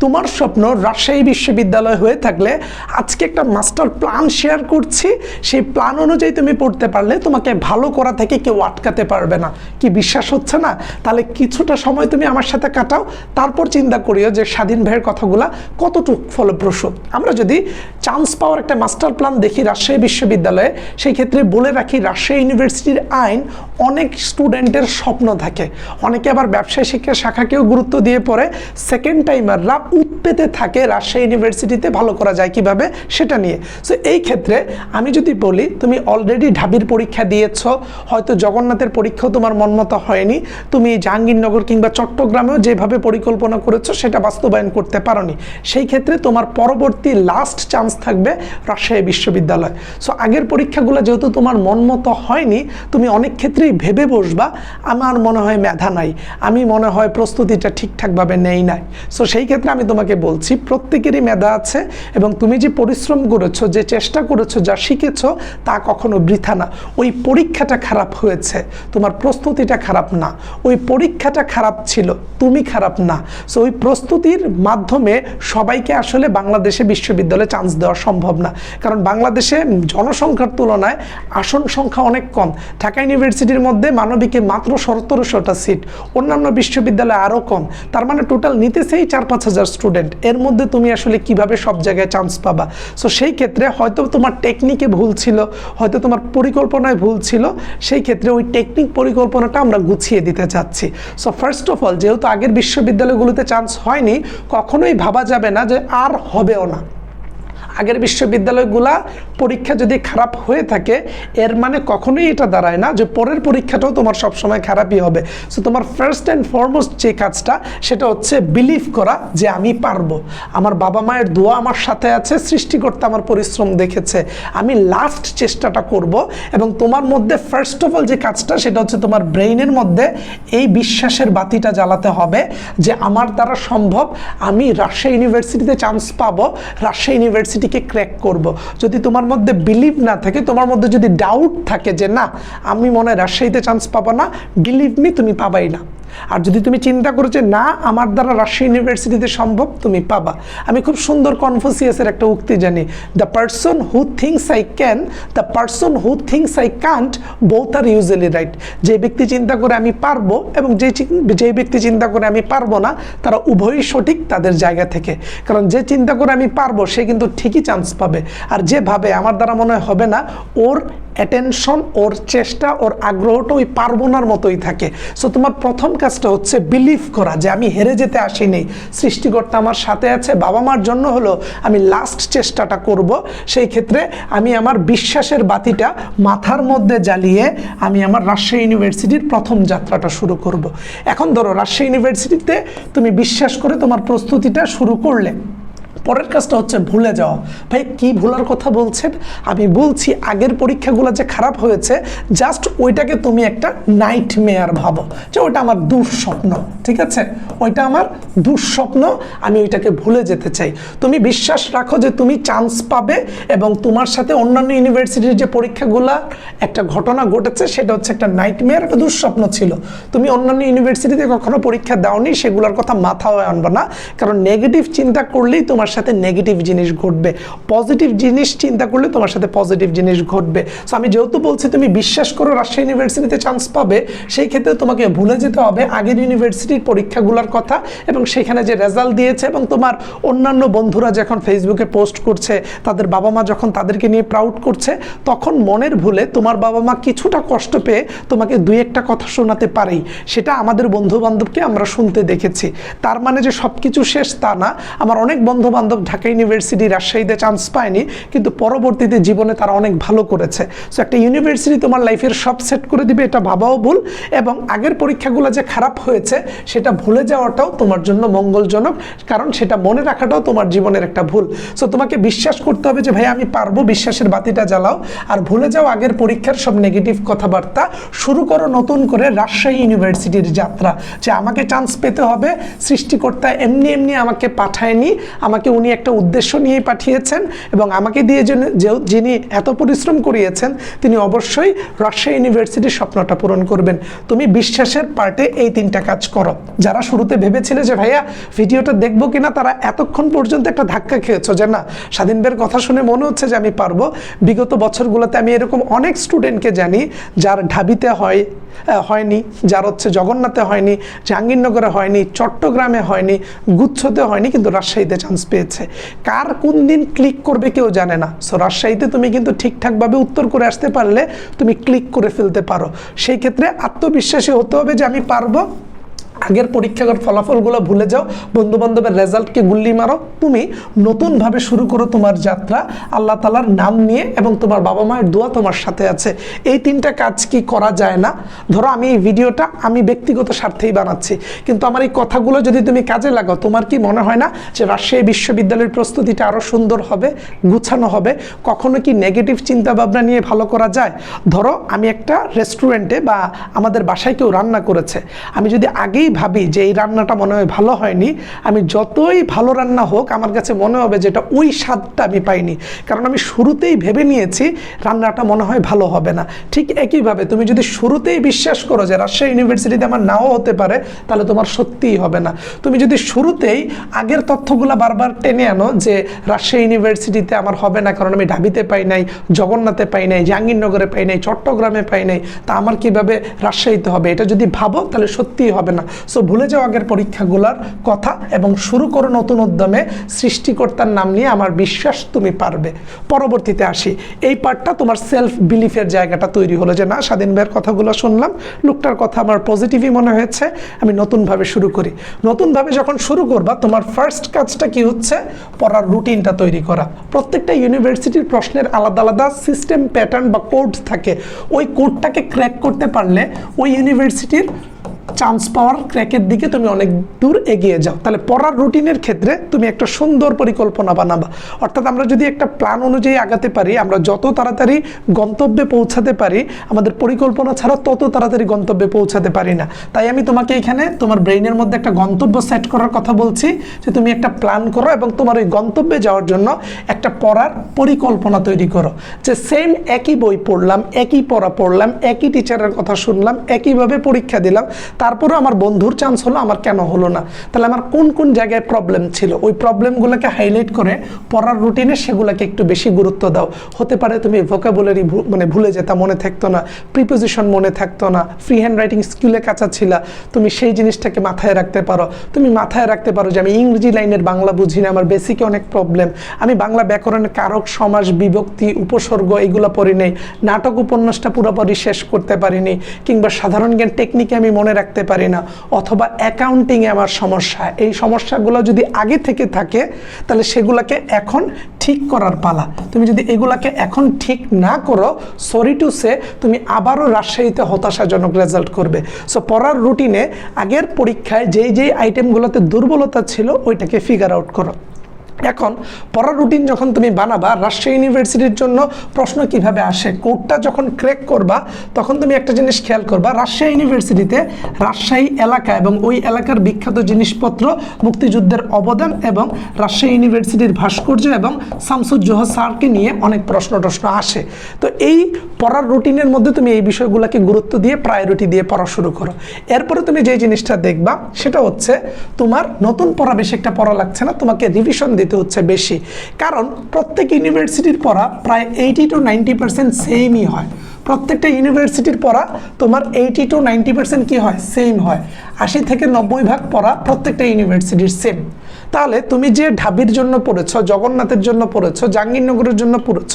তোমার স্বপ্ন রাজশাহী বিশ্ববিদ্যালয় হয়ে থাকলে আজকে একটা মাস্টার প্ল্যান শেয়ার করছি। সেই প্ল্যান অনুযায়ী তুমি পড়তে পারলে তোমাকে ভালো করা থেকে কেউ আটকাতে পারবে না। কি বিশ্বাস হচ্ছে না? তাহলে কিছুটা সময় তুমি আমার সাথে কাটাও। তারপর চিন্তা করিও যে স্বাধীন ভাইয়ের কথাগুলা কতটুকু ফলপ্রসূ। আমরা যদি চান্স পাওয়ার একটা মাস্টার প্ল্যান দেখি রাজশাহী বিশ্ববিদ্যালয়ে, সেই ক্ষেত্রে বলে রাখি রাজশাহী ইউনিভার্সিটির আইন অনেক স্টুডেন্টের স্বপ্ন থাকে। অনেকে আবার ব্যবসায় শিক্ষা শাখাকেও গুরুত্ব দিয়ে পড়ে। সেকেন্ড টাইমাররা উৎপেতে থাকে রাজশাহী ইউনিভার্সিটিতে ভালো করা যায় কীভাবে সেটা নিয়ে। সো এই ক্ষেত্রে আমি যদি বলি, তুমি অলরেডি ঢাবির পরীক্ষা দিয়েছ, হয়তো জগন্নাথের পরীক্ষাও তোমার মনমতো হয়নি, তুমি জাহাঙ্গীরনগর কিংবা চট্টগ্রামেও যেভাবে পরিকল্পনা করেছ সেটা বাস্তবায়ন করতে পারোনি। সেই ক্ষেত্রে তোমার পরবর্তী লাস্ট চান্স থাকবে রাজশাহী বিশ্ববিদ্যালয়। সো আগের পরীক্ষাগুলো যেহেতু তোমার মনমতো হয়নি, তুমি অনেক ক্ষেত্রেই ভেবে বসবা, আমার মনে হয় মেধা নাই, আমি মনে হয় প্রস্তুতিটা ঠিকঠাকভাবে নেই নাই। সো সেই ক্ষেত্রে আমি তোমাকে বলছি, প্রত্যেকেরই মেধা আছে এবং তুমি যে পরিশ্রম করেছ, যে চেষ্টা করেছ, যা শিখেছো, তা কখনো বৃথা না। ওই পরীক্ষাটা খারাপ হয়েছে, তোমার প্রস্তুতিটা খারাপ না। ওই পরীক্ষাটা খারাপ ছিল, তুমি খারাপ না। সো ওই প্রস্তুতির মাধ্যমে সবাইকে আসলে বাংলাদেশে বিশ্ববিদ্যালয়ে চান্স দেওয়া সম্ভব না। কারণ বাংলাদেশে জনসংখ্যার তুলনায় আসন সংখ্যা অনেক কম। ঢাকা ইউনিভার্সিটির মধ্যে মানবিকে মাত্র সতেরোশোটা সিট, অন্যান্য বিশ্ববিদ্যালয়ে আরও কম। তার মানে টোটাল নিতেছেই চার পাঁচ হাজার স্টুডেন্ট এর মধ্যে তুমি আসলে কীভাবে সব জায়গায় চান্স পাবা? সো সেই ক্ষেত্রে হয়তো তোমার টেকনিকে ভুল ছিল, হয়তো তোমার পরিকল্পনায় ভুল ছিল, সেই ক্ষেত্রে ওই টেকনিক পরিকল্পনাটা আমরা গুছিয়ে দিতে চাচ্ছি। সো ফার্স্ট অফ অল যেহেতু আগের বিশ্ববিদ্যালয়গুলোতে চান্স হয়নি, কখনোই ভাবা যাবে না যে আর হবেও না। আগের বিশ্ববিদ্যালয়গুলা পরীক্ষা যদি খারাপ হয়ে থাকে, এর মানে কখনোই এটা দাঁড়ায় না যে পরের পরীক্ষাটাও তোমার সবসময় খারাপই হবে। সো তোমার ফার্স্ট অ্যান্ড ফরমোস্ট যে কাজটা, সেটা হচ্ছে বিলিভ করা যে আমি পারব। আমার বাবা মায়ের দোয়া আমার সাথে আছে, সৃষ্টিকর্তা আমার পরিশ্রম দেখেছে। আমি লাস্ট চেষ্টাটা করব এবং তোমার মধ্যে ফার্স্ট অফ অল যে কাজটা, সেটা হচ্ছে তোমার ব্রেইনের মধ্যে এই বিশ্বাসের বাতিটা জ্বালাতে হবে যে আমার দ্বারা সম্ভব আমি রাজশাহী ইউনিভার্সিটিতে চান্স পাবো, রাজশাহী ইউনিভার্সিটিকে ক্র্যাক করব। যদি তোমার মধ্যে বিলিভ না থাকে, তোমার মধ্যে যদি ডাউট থাকে যে না, আমি মনে হয় রাজশাহীতে চান্স পাবো না বিলিভ মি তুমি পাবাই না। আর যদি তুমি চিন্তা করো যে না, আমার দ্বারা রাজশাহী ইউনিভার্সিটিতে সম্ভব, তুমি পাবা। আমি খুব সুন্দর কনফুসিয়াসের একটা উক্তি জানি the person who thinks I can the person who thinks I can't both are usually right যে ব্যক্তি চিন্তা করে আমি পারব এবং যে যে ব্যক্তি চিন্তা করে আমি পারব না, তারা উভয়ই সঠিক তাদের জায়গা থেকে। কারণ যে চিন্তা করে আমি পারব, সে কিন্তু ঠিকই চান্স পাবে। আর যে ভাবে আমার দ্বারা মনে হবে না, ওর অ্যাটেনশন ওর চেষ্টা, ওর আগ্রহটা ওই পার্বনার মতোই থাকে। সো তোমার প্রথম কাজটা হচ্ছে বিলিভ করা যে আমি হেরে যেতে আসিনি, সৃষ্টিকর্তা আমার সাথে আছে, বাবা মার জন্য হলো আমি লাস্ট চেষ্টাটা করব। সেই ক্ষেত্রে আমি আমার বিশ্বাসের বাতিটা মাথার মধ্যে জ্বালিয়ে আমি আমার রাজশাহী ইউনিভার্সিটির প্রথম যাত্রাটা শুরু করব। এখন ধরো, রাজশাহী ইউনিভার্সিটিতে তুমি বিশ্বাস করে তোমার প্রস্তুতিটা শুরু করলে। পরের কাজটা হচ্ছে ভুলে যাওয়া। ভাই, কি ভুলার কথা বলছেন? আমি বলছি, আগের পরীক্ষাগুলো যে খারাপ হয়েছে জাস্ট ওইটাকে তুমি একটা নাইট মেয়ার ভাবো যে ওইটা আমার দুঃস্বপ্ন, ঠিক আছে? ওইটা আমার দুঃস্বপ্ন, আমি ওইটাকে ভুলে যেতে চাই। তুমি বিশ্বাস রাখো যে তুমি চান্স পাবে এবং তোমার সাথে অন্যান্য ইউনিভার্সিটির যে পরীক্ষাগুলো একটা ঘটনা ঘটেছে, সেটা হচ্ছে একটা নাইট মেয়ার একটা দুঃস্বপ্ন ছিল। তুমি অন্যান্য ইউনিভার্সিটিতে কখনো পরীক্ষা দাওনি, সেগুলোর কথা মাথায় আনবে না, কারণ নেগেটিভ চিন্তা করলেই তোমার সাথে নেগেটিভ জিনিস ঘটবে। পজিটিভ জিনিস চিন্তা করলে তোমার সাথে পজিটিভ জিনিস ঘটবে। সো আমি যেহেতু বলছি তুমি বিশ্বাস করো রাজশাহী ইউনিভার্সিটিতে চান্স পাবে, সেই ক্ষেত্রে তোমাকে ভুলে যেতে হবে আগের ইউনিভার্সিটির পরীক্ষাগুলোর কথা এবং সেখানে যে রেজাল্ট দিয়েছে এবং তোমার অন্যান্য বন্ধুরা যখন ফেসবুকে পোস্ট করছে, তাদের বাবা মা যখন তাদেরকে নিয়ে প্রাউড করছে, তখন মনের ভুলে তোমার বাবা মা কিছুটা কষ্ট পেয়ে তোমাকে দুই একটা কথা শোনাতে পারেই। সেটা আমাদের বন্ধু বান্ধবকে আমরা শুনতে দেখেছি। তার মানে যে সব কিছু শেষ তা না। আমার অনেক বন্ধু বান্ধব ঢাকা ইউনিভার্সিটি রাজশাহীতে চান্স পায়নি, কিন্তু পরবর্তীতে জীবনে তারা অনেক ভালো করেছে। সো একটা ইউনিভার্সিটি তোমার লাইফের সব সেট করে দিবে, এটা ভাবাও ভুল এবং আগের পরীক্ষাগুলো যে খারাপ হয়েছে, সেটা ভুলে যাওয়াটাও তোমার জন্য মঙ্গলজনক, কারণ সেটা মনে রাখাটাও তোমার জীবনের একটা ভুল। সো তোমাকে বিশ্বাস করতে হবে যে, ভাই, আমি পারব বিশ্বাসের বাতিটা জ্বালাও। আর ভুলে যাও আগের পরীক্ষার সব নেগেটিভ কথাবার্তা। শুরু করো নতুন করে রাজশাহী ইউনিভার্সিটির যাত্রা, যে আমাকে চান্স পেতে হবে, সৃষ্টিকর্তা এমনি এমনি আমাকে পাঠায়নি, আমাকে আমাকে উনি একটা উদ্দেশ্য নিয়ে পাঠিয়েছেন এবং আমাকে দিয়ে যেন- এত পরিশ্রম করিয়েছেন, তিনি অবশ্যই রাজশাহী ইউনিভার্সিটির স্বপ্নটা পূরণ করবেন। তুমি বিশ্বাসের পার্টে এই তিনটা কাজ করো। যারা শুরুতে ভেবেছিলে যে, ভাইয়া, ভিডিওটা দেখব কিনা? তারা এতক্ষণ পর্যন্ত একটা ধাক্কা খেয়েছো যে, না। স্বাধীন কথা শুনে মনে হচ্ছে যে, আমি পারব। বিগত বছরগুলোতে আমি এরকম অনেক স্টুডেন্টকে জানি, যার ঢাবিতে হয় হয়নি, যার হচ্ছে জগন্নাথে হয়নি, জাহাঙ্গীরনগরে হয়নি, চট্টগ্রামে হয়নি, গুচ্ছতে হয়নি, কিন্তু রাজশাহীতে চান্স পেয়েছে। কার কোন দিন ক্লিক করবে কেউ জানে না। সো রাজশাহীতে তুমি কিন্তু ঠিকঠাকভাবে উত্তর করে আসতে পারলে তুমি ক্লিক করে ফেলতে পারো। সেই ক্ষেত্রে আত্মবিশ্বাসী হতে হবে যে আমি পারব। আগের পরীক্ষার ফলাফলগুলো ভুলে যাও। বন্ধু বান্ধবের রেজাল্টকে গুল্লি মারো। তুমি নতুনভাবে শুরু করো তোমার যাত্রা। আল্লাহ তালার নাম নিয়ে এবং তোমার বাবা মায়ের দোয়া তোমার সাথে আছে। এই তিনটা কাজ কি করা যায় না? ধরো আমি এই ভিডিওটা আমি ব্যক্তিগত স্বার্থেই বানাচ্ছি। কিন্তু আমার এই কথাগুলো যদি তুমি কাজে লাগাও, তোমার কি মনে হয় না যে রাজশাহী বিশ্ববিদ্যালয়ের প্রস্তুতিটা আরও সুন্দর হবে, গুছানো হবে? কখনো কি নেগেটিভ চিন্তা ভাবনা নিয়ে ভালো করা যায়? ধরো আমি একটা রেস্টুরেন্টে বা আমাদের বাসায় কেউ রান্না করেছে। আমি যদি আগেই ভাবি যে এই রান্নাটা মনে হয় ভালো হয়নি। আমি যতই ভালো রান্না হোক, আমার কাছে মনে হবে যেটা ওই স্বাদটা আমি পাইনি। কারণ আমি শুরুতেই ভেবে নিয়েছি রান্নাটা মনে হয় ভালো হবে না। ঠিক একইভাবে তুমি যদি শুরুতেই বিশ্বাস করো যে রাজশাহী ইউনিভার্সিটিতে আমার নাও হতে পারে, তাহলে তোমার সত্যিই হবে না। তুমি যদি শুরুতেই আগের তথ্যগুলো বারবার টেনে আনো যে রাজশাহী ইউনিভার্সিটিতে আমার হবে না, কারণ আমি ঢাবিতে পাই নাই, জগন্নাথে পাই নাই, জাহাঙ্গীরনগরে পাই নাই, চট্টগ্রামে পাই নাই, তা আমার কীভাবে রাজশাহীতে হবে? এটা যদি ভাবো, তাহলে সত্যিই হবে না। সো ভুলে যাও আগের পরীক্ষাগুলোর কথা এবং শুরু করো নতুন উদ্যমে। সৃষ্টিকর্তার নাম নিয়ে আমার বিশ্বাস তুমি পারবে। পরবর্তীতে আসি। এই পার্টটা তোমার সেলফ বিলিফের জায়গাটা তৈরি হলো যে, না, স্বাধীন ভাইয়ের কথাগুলো শুনলাম। লোকটার কথা আমার পজিটিভই মনে হয়েছে। আমি নতুনভাবে শুরু করি। নতুনভাবে যখন শুরু করবা, তোমার ফার্স্ট কাজটা কি হচ্ছে? পড়ার রুটিনটা তৈরি করা। প্রত্যেকটা ইউনিভার্সিটির প্রশ্নের আলাদা আলাদা সিস্টেম প্যাটার্ন বা কোড থাকে। ওই কোডটাকে ক্র্যাক করতে পারলে ওই ইউনিভার্সিটির চান্স পাওয়ার ক্র্যাকের দিকে তুমি অনেক দূর এগিয়ে যাও। তাহলে পড়ার রুটিনের ক্ষেত্রে তুমি একটা সুন্দর পরিকল্পনা বানাবা। অর্থাৎ আমরা যদি একটা প্ল্যান অনুযায়ী আগাতে পারি, আমরা যত তাড়াতাড়ি গন্তব্যে পৌঁছাতে পারি, আমাদের পরিকল্পনা ছাড়া তত তাড়াতাড়ি গন্তব্যে পৌঁছাতে পারি না। তাই আমি তোমাকে এখানে তোমার ব্রেইনের মধ্যে একটা গন্তব্য সেট করার কথা বলছি, যে তুমি একটা প্ল্যান করো এবং তোমার ওই গন্তব্যে যাওয়ার জন্য একটা পড়ার পরিকল্পনা তৈরি করো। যে সেম একই বই পড়লাম, একই পড়া পড়লাম, একই টিচারের কথা শুনলাম, একইভাবে পরীক্ষা দিলাম তারপরেও আমার বন্ধুর চান্স হলো, আমার কেন হলো না? তাহলে আমার কোন কোন জায়গায় প্রবলেম ছিল? ওই প্রবলেমগুলোকে হাইলাইট করে পড়ার রুটিনে সেগুলোকে একটু বেশি গুরুত্ব দাও। হতে পারে তুমি ভোকাবুলারি মানে ভুলে যেতা, মনে থাকতো না। প্রিপোজিশন মনে থাকতো না। ফ্রি হ্যান্ড রাইটিং স্কিলে কাঁচা ছিল। তুমি সেই জিনিসটাকে মাথায় রাখতে পারো। তুমি মাথায় রাখতে পারো যে আমি ইংরেজি লাইনের বাংলা বুঝি না, আমার বেসিকে অনেক প্রবলেম আমি বাংলা ব্যাকরণের কারক সমাজ বিভক্তি, উপসর্গ এগুলো পড়ি নেই। নাটক, উপন্যাসটা পুরোপুরি শেষ করতে পারিনি। কিংবা সাধারণ জ্ঞান টেকনিকে আমি মনে রাখতে পারি না, অথবা অ্যাকাউন্টিংয়ে আমার সমস্যা। এই সমস্যাগুলো যদি আগে থেকে থাকে, তাহলে সেগুলোকে এখন ঠিক করার পালা। তুমি যদি এগুলাকে এখন ঠিক না করো সরি টু সে তুমি আবারও রাজশাহীতে হতাশাজনক রেজাল্ট করবে। সো পড়ার রুটিনে আগের পরীক্ষায় যেই যেই আইটেমগুলোতে দুর্বলতা ছিল, ওইটাকে ফিগার আউট করো। এখন পড়ার রুটিন যখন তুমি বানাবা, রাজশাহী ইউনিভার্সিটির জন্য প্রশ্ন কীভাবে আসে কোডটা যখন ক্র্যাক করবা, তখন তুমি একটা জিনিস খেয়াল করবা, রাজশাহী ইউনিভার্সিটিতে রাজশাহী এলাকা এবং ওই এলাকার বিখ্যাত জিনিসপত্র মুক্তিযুদ্ধের অবদান এবং রাজশাহী ইউনিভার্সিটির ভাস্কর্য এবং শামসুজ্জোহ স্যারকে নিয়ে অনেক প্রশ্ন টশ্ন আসে। তো এই পড়ার রুটিনের মধ্যে তুমি এই বিষয়গুলোকে গুরুত্ব দিয়ে প্রায়োরিটি দিয়ে পড়া শুরু করো। এরপরে তুমি যে জিনিসটা দেখবা, সেটা হচ্ছে তোমার নতুন পড়া বেশি একটা পড়া লাগছে না, তোমাকে রিভিশন দিতে হচ্ছে বেশি। কারণ প্রত্যেক ইউনিভার্সিটির পড়া প্রায় এইটি টু নাইনটি পার্সেন্ট সেমই হয়। প্রত্যেকটা ইউনিভার্সিটির পড়া তোমার এইটি টু নাইনটি পার্সেন্ট কী হয়? সেম হয়। আশি থেকে নব্বই ভাগ পড়া প্রত্যেকটা ইউনিভার্সিটির সেম তাহলে তুমি যে ঢাবির জন্য পড়েছ, জগন্নাথের জন্য পড়েছ, জাহাঙ্গীরনগরের জন্য পড়েছ,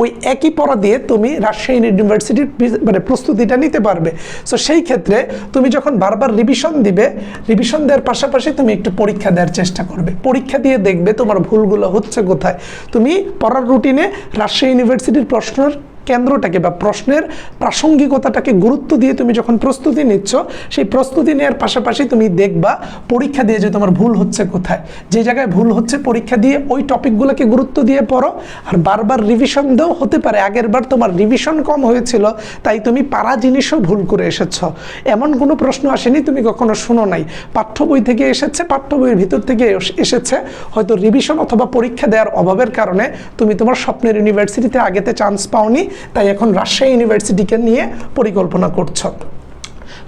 ওই একই পড়া দিয়ে তুমি রাজশাহী ইউনিভার্সিটির মানে প্রস্তুতিটা নিতে পারবে। সো সেই ক্ষেত্রে তুমি যখন বারবার রিভিশন দিবে রিভিশন দেওয়ার পাশাপাশি তুমি একটু পরীক্ষা দেওয়ার চেষ্টা করবে। পরীক্ষা দিয়ে দেখবে তোমার ভুলগুলো হচ্ছে কোথায়। তুমি পড়ার রুটিনে রাজশাহী ইউনিভার্সিটির প্রশ্নের কেন্দ্রটাকে বা প্রশ্নের প্রাসঙ্গিকতাটাকে গুরুত্ব দিয়ে তুমি যখন প্রস্তুতি নিচ্ছ, সেই প্রস্তুতি নেওয়ার পাশাপাশি তুমি দেখবা পরীক্ষা দিয়ে যে তোমার ভুল হচ্ছে কোথায়। যে জায়গায় ভুল হচ্ছে পরীক্ষা দিয়ে ওই টপিকগুলোকে গুরুত্ব দিয়ে পড়ো। আর বারবার রিভিশন দেও হতে পারে, আগের বার তোমার রিভিশন কম হয়েছিল, তাই তুমি পারা জিনিসও ভুল করে এসেছ। এমন কোনো প্রশ্ন আসেনি, তুমি কখনো শোনো নাই। পাঠ্য বই থেকে এসেছে, পাঠ্য বইয়ের ভিতর থেকে এস- এসেছে। হয়তো রিভিশন অথবা পরীক্ষা দেওয়ার অভাবের কারণে তুমি তোমার স্বপ্নের ইউনিভার্সিটিতে আগেতে চান্স পাওনি। তাই এখন রাজশাহী ইউনিভার্সিটিকে নিয়ে পরিকল্পনা করছ।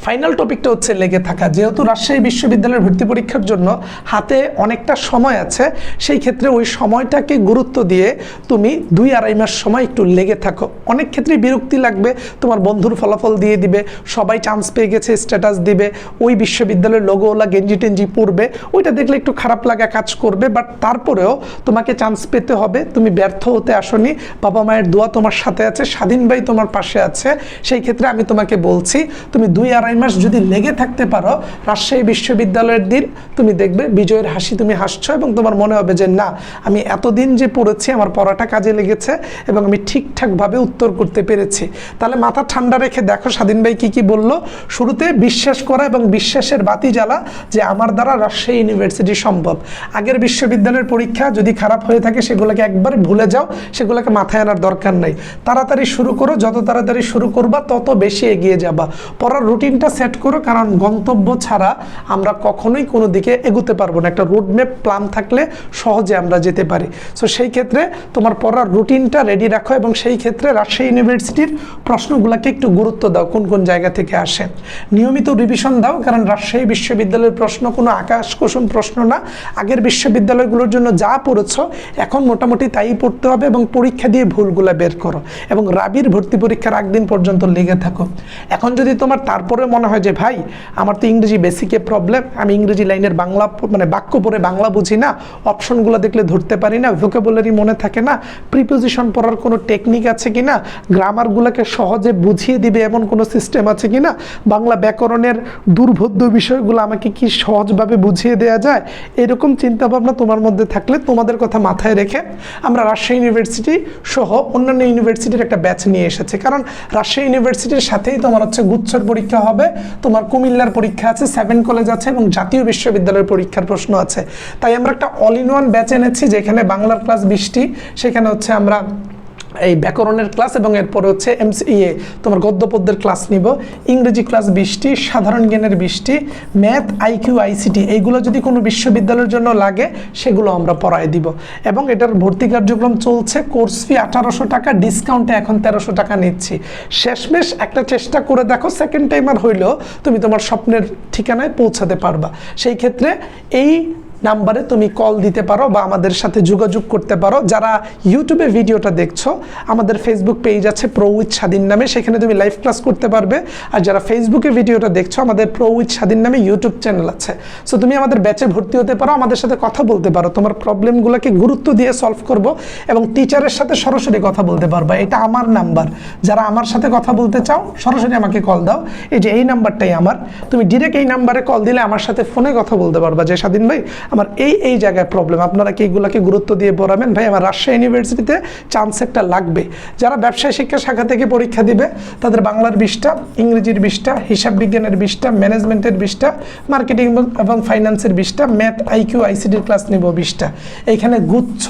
ফাইনাল টপিকটা হচ্ছে লেগে থাকা। যেহেতু রাজশাহী বিশ্ববিদ্যালয়ের ভর্তি পরীক্ষার জন্য হাতে অনেকটা সময় আছে, সেই ক্ষেত্রে ওই সময়টাকে গুরুত্ব দিয়ে তুমি দুই আড়াই মাস সময় একটু লেগে থাকো। অনেক ক্ষেত্রে বিরক্তি লাগবে, তোমার বন্ধুর ফলাফল দিয়ে দিবে, সবাই চান্স পেয়ে গেছে স্ট্যাটাস দিবে, ওই বিশ্ববিদ্যালয়ের লোগোওয়ালা গেঞ্জি টেঞ্জি পড়বে ওইটা দেখলে একটু খারাপ লাগা কাজ করবে বাট তারপরেও তোমাকে চান্স পেতে হবে, তুমি ব্যর্থ হতে আসনি, বাবা মায়ের দোয়া তোমার সাথে আছে, স্বাধীন ভাই তোমার পাশে আছে, সেই ক্ষেত্রে আমি তোমাকে বলছি, তুমি দুই আড়াই মাস যদি লেগে থাকতে পারো, রাজশাহী বিশ্ববিদ্যালয়ের দিন তুমি দেখবে বিজয়ের হাসি তুমি হাসছো এবং তোমার মনে হবে যে না, আমি এতদিন যে পড়েছি আমার পড়াটা কাজে লেগেছে এবং আমি ঠিকঠাকভাবে উত্তর করতে পেরেছি। তাহলে মাথা ঠান্ডা রেখে দেখো স্বাধীন ভাই কি কি বলল। শুরুতে বিশ্বাস করা এবং বিশ্বাসের বাতি জ্বালা যে আমার দ্বারা রাজশাহী ইউনিভার্সিটি সম্ভব। আগের বিশ্ববিদ্যালয়ের পরীক্ষা যদি খারাপ হয়ে থাকে সেগুলোকে একবারে ভুলে যাও, সেগুলোকে মাথায় আনার দরকার নাই। তাড়াতাড়ি শুরু করো, যত তাড়াতাড়ি শুরু করবা তত বেশি এগিয়ে যাবা। পড়ার রুটিনটা সেট করো, কারণ গন্তব্য ছাড়া আমরা কখনোই কোনো দিকে এগোতে পারব না। একটা রোডম্যাপ প্ল্যান থাকলে সহজে আমরা যেতে পারি। সো সেই ক্ষেত্রে তোমার পড়ার রুটিনটা রেডি রাখো এবং সেই ক্ষেত্রে রাজশাহী ইউনিভার্সিটির প্রশ্নগুলোকে একটু গুরুত্ব দাও, কোন কোন জায়গা থেকে আসে। নিয়মিত রিভিশন দাও, কারণ রাজশাহী বিশ্ববিদ্যালয়ের প্রশ্ন কোনো আকাশ কুসুম প্রশ্ন না। আগের বিশ্ববিদ্যালয়গুলোর জন্য যা পড়েছো, এখন মোটামুটি তাই পড়তে হবে এবং পরীক্ষা দিয়ে ভুলগুলো বের করো। এবং রাবির ভর্তি পরীক্ষার আগদিন পর্যন্ত লেগে থাকো। এখন যদি তোমার তারপরে মনে হয় যে, ভাই, আমার তো ইংরেজি বেসিকে প্রবলেম, আমি ইংরেজি লাইনের বাংলা মানে বাক্য পড়ে বাংলা বুঝি না, অপশনগুলো দেখলে ধরতে পারি না ভোকাবুলারি মনে থাকে না প্রিপোজিশন পড়ার কোনো টেকনিক আছে কি না গ্রামারগুলোকে সহজে বুঝিয়ে দিবে এমন কোনো সিস্টেম আছে কি না বাংলা ব্যাকরণের দুর্বোধ্য বিষয়গুলো আমাকে কি সহজভাবে বুঝিয়ে দেওয়া যায়? এরকম চিন্তাভাবনা তোমার মধ্যে থাকলে তোমাদের কথা মাথায় রেখে আমরা রাজশাহী ইউনিভার্সিটি সহ অন্যান্য ইউনিভার্সিটির একটা ব্যাচ নিয়ে এসেছে। কারণ রাজশাহী ইউনিভার্সিটির সাথেই তোমার হচ্ছে গুচ্ছর পরীক্ষা হবে। তোমার কুমিল্লার পরীক্ষা আছে সেভেন কলেজ আছে এবং জাতীয় বিশ্ববিদ্যালয়ের পরীক্ষার প্রশ্ন আছে। তাই আমরা একটা অল ইন ওয়ান ব্যাচ এনেছি, যেখানে বাংলার ক্লাস বিশটি, সেখানে হচ্ছে আমরা এই ব্যাকরণের ক্লাস এবং এরপরে হচ্ছে এমসি ইয়ে তোমার গদ্যপদ্যের ক্লাস নিব। ইংরেজি ক্লাস বিশটি, সাধারণ জ্ঞানের বিশটি ম্যাথ আইকিউ আইসিটি এইগুলো যদি কোনো বিশ্ববিদ্যালয়ের জন্য লাগে, সেগুলো আমরা পড়ায় দিব। এবং এটার ভর্তি কার্যক্রম চলছে কোর্স ফি আঠারোশো টাকা ডিসকাউন্টে এখন তেরোশো টাকা নিচ্ছি। শেষমেশ একটা চেষ্টা করে দেখো সেকেন্ড টাইমার হইলেও তুমি তোমার স্বপ্নের ঠিকানায় পৌঁছাতে পারবা। সেই ক্ষেত্রে এই নাম্বারে তুমি কল দিতে পারো বা আমাদের সাথে যোগাযোগ করতে পারো। যারা ইউটিউবে ভিডিওটা দেখছ, আমাদের ফেসবুক পেজ আছে প্রো উইথ স্বাধীন নামে, সেখানে তুমি লাইভ ক্লাস করতে পারবে। আর যারা ফেসবুকে ভিডিওটা দেখছ, আমাদের প্রো উইথ স্বাধীন নামে ইউটিউব চ্যানেল আছে। সো তুমি আমাদের ব্যাচে ভর্তি হতে পারো, আমাদের সাথে কথা বলতে পারো। তোমার প্রবলেমগুলোকে গুরুত্ব দিয়ে সলভ করব এবং টিচারের সাথে সরাসরি কথা বলতে পারবা। এটা আমার নাম্বার যারা আমার সাথে কথা বলতে চাও, সরাসরি আমাকে কল দাও। এই যে এই নাম্বারটাই আমার। তুমি ডিরেক্ট এই নাম্বারে কল দিলে আমার সাথে ফোনে কথা বলতে পারবা। যে স্বাধীন ভাই আমার এই এই জায়গায় প্রবলেম আপনারা কি এগুলোকে গুরুত্ব দিয়ে পড়াবেন? ভাই, আমার রাজশাহী ইউনিভার্সিটিতে চান্স একটা লাগবে। যারা ব্যবসায় শিক্ষা শাখা থেকে পরীক্ষা দিবে, তাদের বাংলার বিশটা, ইংরেজির বিশটা, হিসাব বিজ্ঞানের বিশটা ম্যানেজমেন্টের বিশটা মার্কেটিং এবং ফাইন্যান্সের বিশটা ম্যাথ আইকিউ আইসিডির ক্লাস নিব বিশটা। এখানে গুচ্ছ,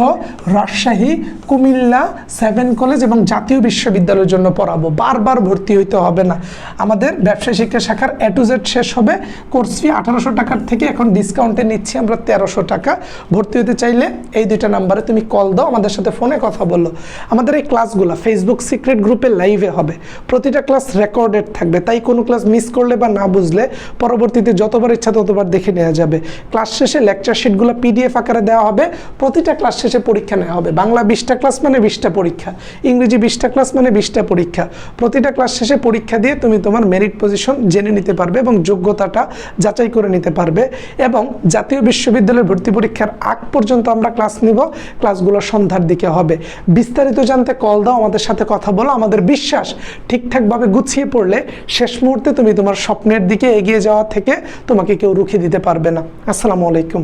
রাজশাহী, কুমিল্লা সেভেন কলেজ এবং জাতীয় বিশ্ববিদ্যালয়ের জন্য পড়াবো। বারবার ভর্তি হইতে হবে না। আমাদের ব্যবসায় শিক্ষা শাখার এ টু জেড শেষ হবে। কোর্স ফি আঠারোশো টাকার থেকে এখন ডিসকাউন্টে নিচ্ছি আমরা তেরোশো টাকা। ভর্তি হতে চাইলে এই দুইটা নাম্বারে তুমি কল দাও, আমাদের সাথে ফোনে কথা বলো আমাদের এই ক্লাসগুলো ফেসবুক সিক্রেট গ্রুপে লাইভে হবে। প্রতিটা ক্লাস রেকর্ডেড থাকবে। তাই কোনো ক্লাস মিস করলে বা না বুঝলে পরবর্তীতে যতবার ইচ্ছা ততবার দেখে নেওয়া যাবে। ক্লাস শেষে লেকচার শিটগুলো পিডিএফ আকারে দেওয়া হবে। প্রতিটা ক্লাস শেষে পরীক্ষা নেওয়া হবে। বাংলা বিশটা ক্লাস মানে বিশটা পরীক্ষা। ইংরেজি বিশটা ক্লাস মানে বিশটা পরীক্ষা। প্রতিটা ক্লাস শেষে পরীক্ষা দিয়ে তুমি তোমার মেরিট পজিশন জেনে নিতে পারবে এবং যোগ্যতাটা যাচাই করে নিতে পারবে। এবং জাতীয় বিশ্ববিদ্যালয়ের ভর্তি পরীক্ষার আগ পর্যন্ত আমরা ক্লাস নিব, ক্লাসগুলো সন্ধ্যার দিকে হবে। বিস্তারিত জানতে কল দাও, আমাদের সাথে কথা বলো, আমাদের বিশ্বাস ঠিকঠাকভাবে গুছিয়ে পড়লে শেষ মুহূর্তে তুমি তোমার স্বপ্নের দিকে এগিয়ে যাওয়া থেকে তোমাকে কেউ রুখে দিতে পারবে না। আসসালামু আলাইকুম।